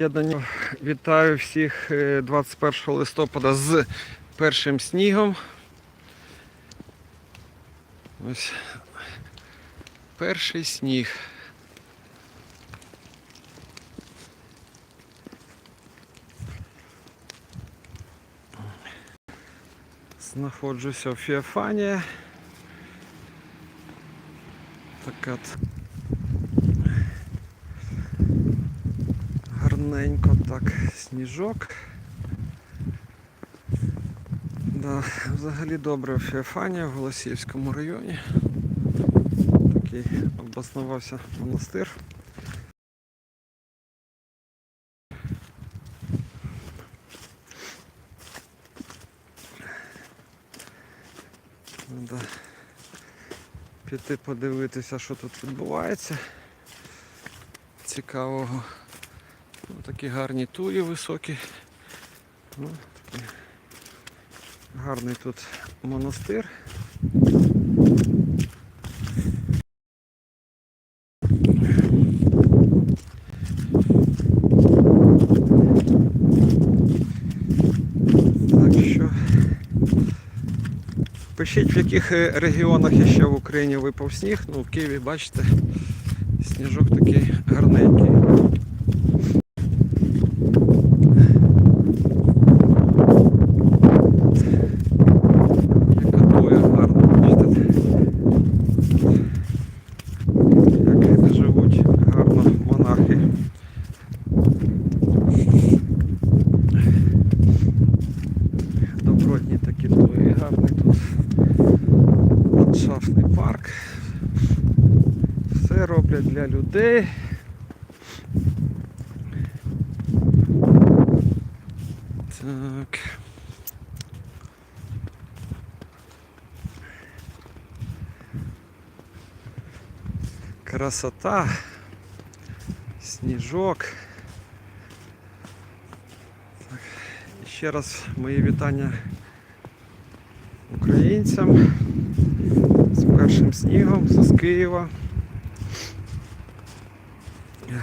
Я до нього вітаю всіх е, 21 листопада з першим снігом. Ось перший сніг. Знаходжуся в Фіафані. Так Гарненько так сніжок. Да, взагалі добре в Феофані, в Голосіївському районі. Такий обоснувався монастир. Треба піти подивитися, що тут відбувається. Цікавого. Такі гарні туї високі. Ну, гарний тут монастир. Так що пишіть, в яких е, регіонах ще в Україні випав сніг. Ну, в Києві, бачите, сніжок такий гарненький. Яка туя гарна, бачите? Як живуть гарно монахи. Добротні такі туї, гарний тут ландшафтний парк. Все роблять для людей. Так. Красота, сніжок. Так. Ще раз мої вітання українцям з першим снігом з Києва. Так,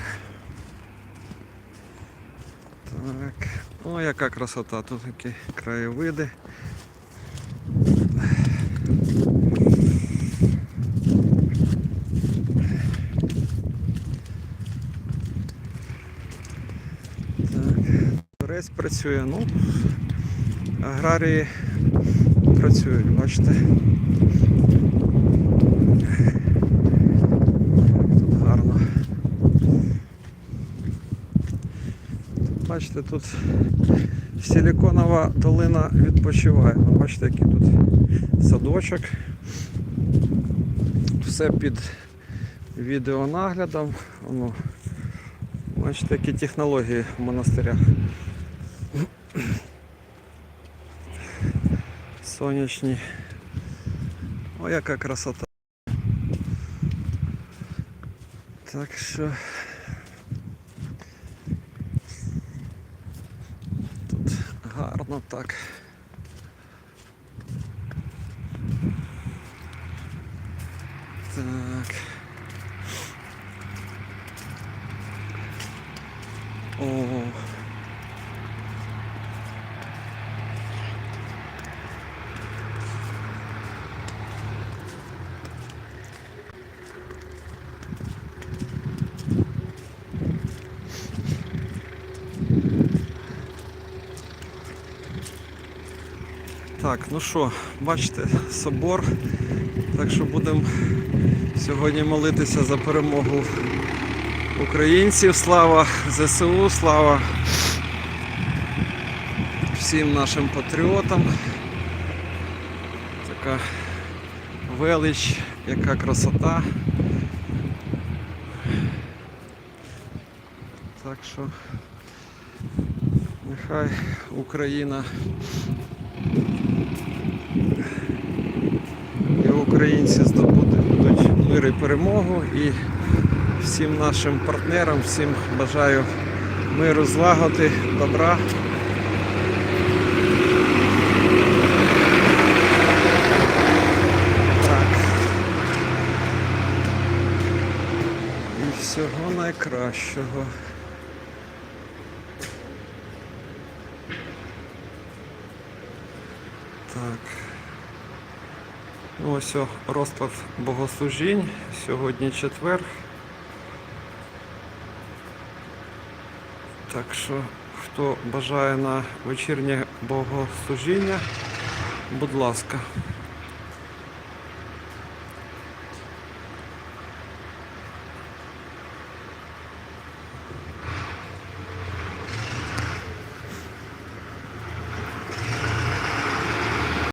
о, яка красота, тут такі краєвиди. Турець працює, ну, аграрії працюють, бачите. Тут гарно. Бачите, тут силіконова долина відпочиває. Бачите, який тут садочок. Все під відеонаглядом. Воно, бачите, які технології в монастирях. Сонячні. О, яка красота. Так що тут гарно так. Так. О. Так, ну що, бачите, собор. Так що будемо сьогодні молитися за перемогу українців. Слава ЗСУ, слава всім нашим патріотам. Така велич, яка красота. Так що нехай Україна українці здобудуть мир і перемогу. І всім нашим партнерам, всім бажаю миру, злагоди, добра. Так. І всього найкращого. Так. Ось розклад богослужінь. Сьогодні четвер. Так що, хто бажає на вечірнє богослужіння, будь ласка.